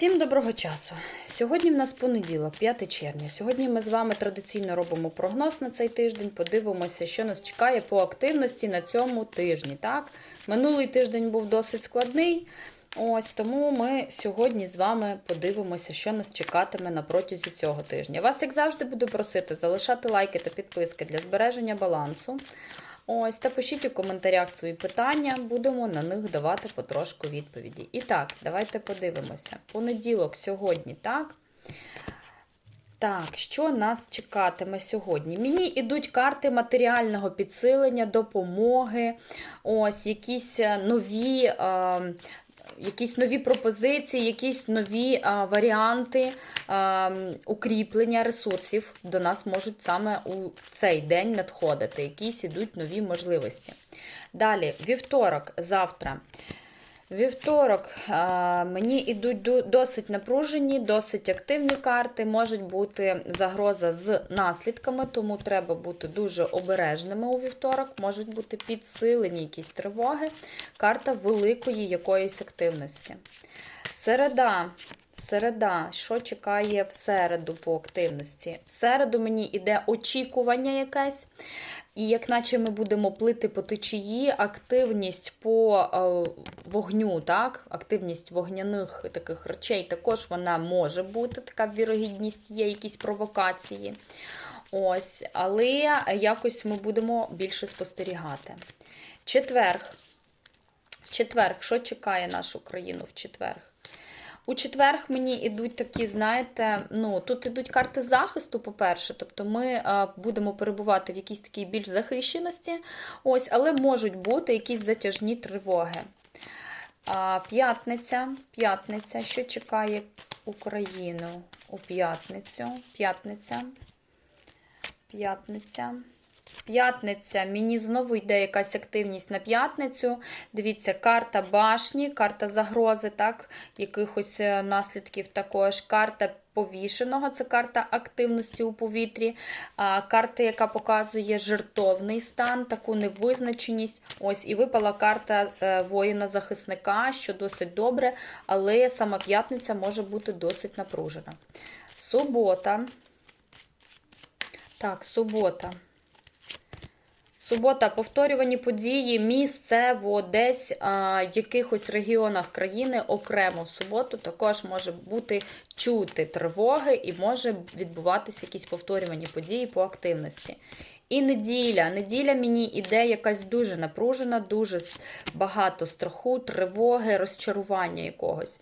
Всім доброго часу. Сьогодні в нас понеділок, 5 червня. Сьогодні ми з вами традиційно робимо прогноз на цей тиждень. Подивимося, що нас чекає по активності на цьому тижні. Так? Минулий тиждень був досить складний. Ось тому ми сьогодні з вами подивимося, що нас чекатиме на протязі цього тижня. Вас, як завжди, буду просити залишати лайки та підписки для збереження балансу. Ось, та пишіть у коментарях свої питання, будемо на них давати потрошку відповіді. І так, давайте подивимося. Понеділок сьогодні, так? Так, що нас чекатиме сьогодні? Мені йдуть карти матеріального підсилення, допомоги, ось якісь е, нові. Е, Якісь нові пропозиції, якісь нові а, варіанти а, укріплення ресурсів до нас можуть саме у цей день надходити. Якісь ідуть нові можливості. Далі, вівторок, завтра. Вівторок мені йдуть досить напружені, досить активні карти. Можуть бути загроза з наслідками, тому треба бути дуже обережними у вівторок. Можуть бути підсилені якісь тривоги. Карта великої якоїсь активності. Середа. Середа, що чекає в середу по активності? В середу мені йде очікування якесь. І як наче ми будемо плити по течії, активність по е, вогню, так? активність вогняних таких речей також вона може бути, така вірогідність є, якісь провокації. Ось, але якось ми будемо більше спостерігати. Четверг. Четверг, що чекає нашу країну в четверг? У четверг мені йдуть такі, знаєте, ну тут ідуть карти захисту, по-перше, тобто ми а, будемо перебувати в якійсь такій більш захищеності, ось, але можуть бути якісь затяжні тривоги. П'ятниця, п'ятниця, що чекає Україну у п'ятницю? П'ятниця. П'ятниця. П'ятниця, мені знову йде якась активність на п'ятницю. Дивіться, карта башні, карта загрози, так, якихось е, наслідків також. Карта повішеного це карта активності у повітрі. А, карта, яка показує жертовний стан, таку невизначеність. Ось і випала карта е, воїна-захисника, що досить добре, але сама п'ятниця може бути досить напружена. Субота. Так, субота. Субота, повторювані події місцево, десь а, в якихось регіонах країни окремо в суботу також може бути чути тривоги і може відбуватися якісь повторювані події по активності. І неділя. Неділя мені іде якась дуже напружена, дуже багато страху, тривоги, розчарування якогось.